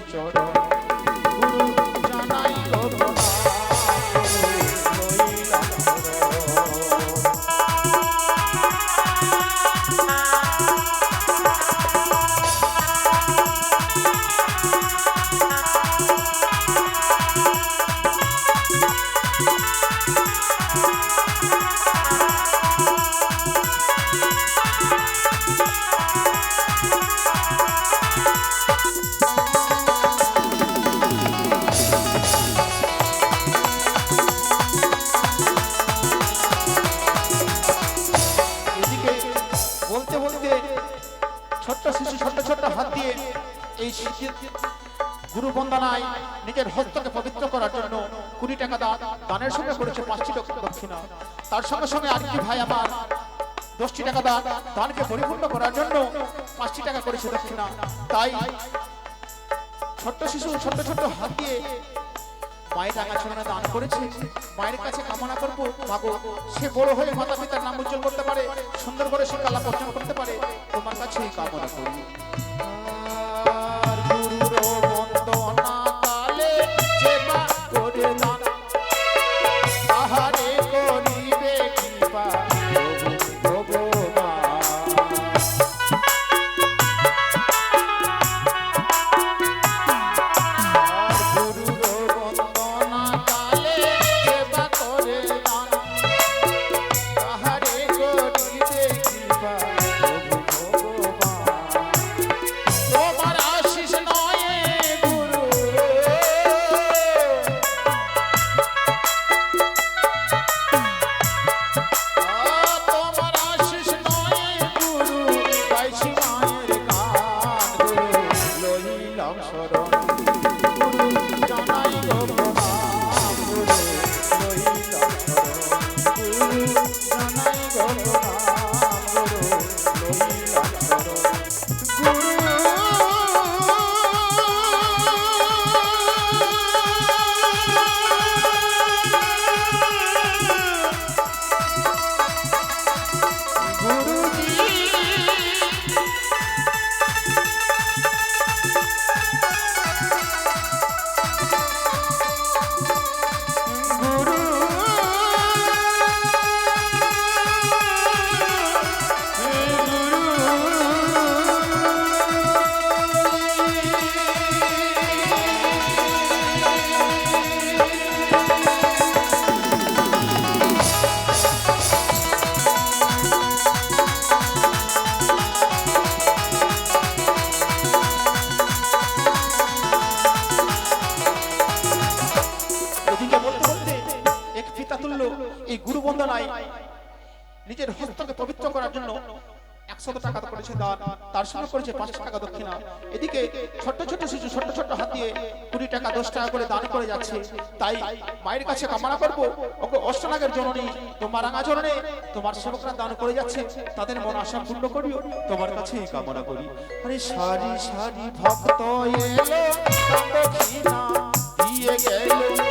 শ্রীচরণ। গুরু দিয়ে এই শীতের গুরু বন্দনায় নিজের হস্তকে পবিত্র করার জন্য কুড়ি টাকা দান দানের সঙ্গে করেছে পাঁচটি দক্ষিণা। তার সঙ্গে সঙ্গে আরেকটি ভাই আমার দশটি টাকা দান দানকে পরিপূর্ণ করার জন্য পাঁচটি টাকা করেছে দক্ষিণা। তাই ছোট্ট শিশু ছোট্ট ছোট্ট হাত দিয়ে মায়ের টাকা ছড়ানো দান করেছে। মায়ের কাছে কামনা করব মাগো সে বড় হয়ে মাতা পিতার নাম উজ্জ্বল করতে পারে, সুন্দর করে সে কালা অর্জন করতে পারে। তোমার কাছে এই কামনা করি। দান তার করেছে পাঁচশো টাকা দক্ষিণা। এদিকে ছোট্ট ছোট্ট শিশু হাত দিয়ে কুড়ি টাকা, দশ টাকা করে দান করে যাচ্ছে। তাই মায়ের কাছে কামনা করব ওকে অষ্টনাগের জননী, তোমার রাঙা জননী, তোমার সেবকরা দান করে যাচ্ছে। তাদের মন আশা পূর্ণ করিও, তোমার কাছে কামনা করি। আরে সারি সারি ভক্ত দিয়ে গেল।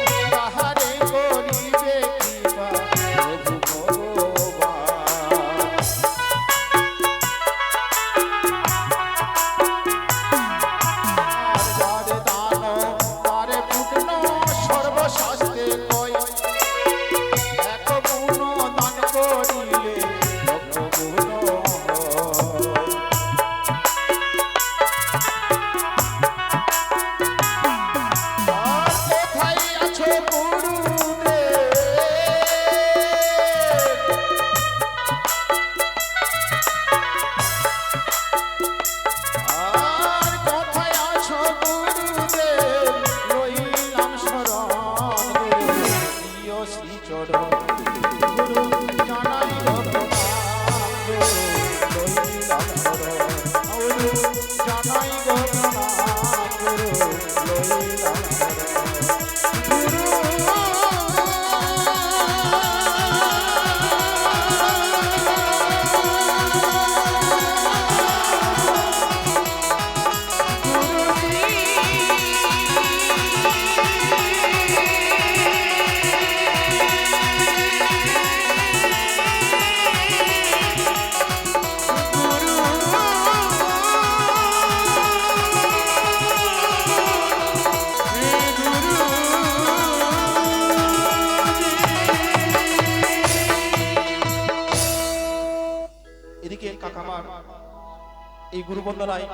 এই গুরুবন্দনায়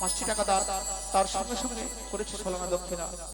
পাঁচটি টাকা দান তার সঙ্গে সঙ্গে করেছে সোলানা দক্ষিণা।